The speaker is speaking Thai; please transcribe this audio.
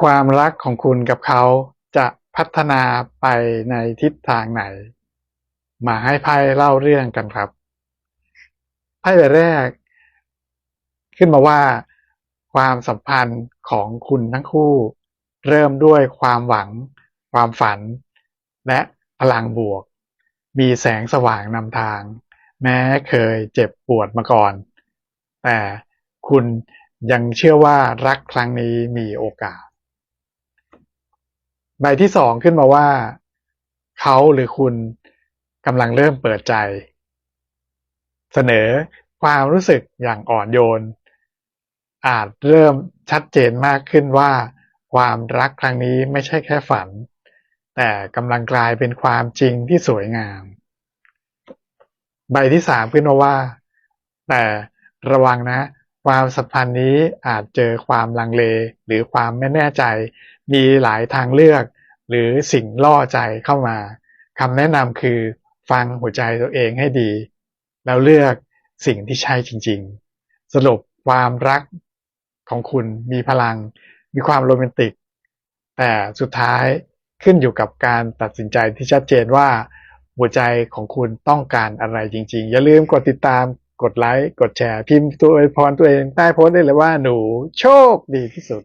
ความรักของคุณกับเขาจะพัฒนาไปในทิศทางไหน มาให้ไพ่เล่าเรื่องกันครับไพ่ใบแรก ขึ้นมาว่า ความสัมพันธ์ของคุณทั้งคู่ เริ่มด้วยความหวัง ความฝัน และพลังบวก มีแสงสว่างนำทาง แม้เคยเจ็บปวดมาก่อน แต่คุณยังเชื่อว่ารักครั้งนี้มีโอกาส ใบที่สองขึ้นมาว่า เขาหรือคุณกำลังเริ่มเปิดใจ เสนอความรู้สึกอย่างอ่อนโยน อาจเริ่มชัดเจนมากขึ้นว่า ความรักครั้งนี้ไม่ใช่แค่ฝัน แต่กำลังกลายเป็นความจริงที่สวยงาม ใบที่สามขึ้นมาว่า แต่ระวังนะความสัมพันธ์นี้อาจเจอความลังเลหรือความไม่แน่ใจ มีหลายทางเลือก หรือสิ่งล่อใจเข้ามาคำแนะนำคือฟังหัวใจตัวเองให้ดี แล้วเลือกสิ่งที่ใช่จริง ๆ สรุปความรักของคุณมีพลัง มีความโรแมนติก แต่สุดท้ายขึ้นอยู่กับการตัดสินใจที่ชัดเจนว่าหัวใจของคุณต้องการอะไรจริง ๆ อย่าลืมกดติดตามกดไลค์ กดแชร์ พิมพ์ตัวอวยพรตัวเองใต้โพสต์ได้เลยว่าหนูโชคดีที่สุด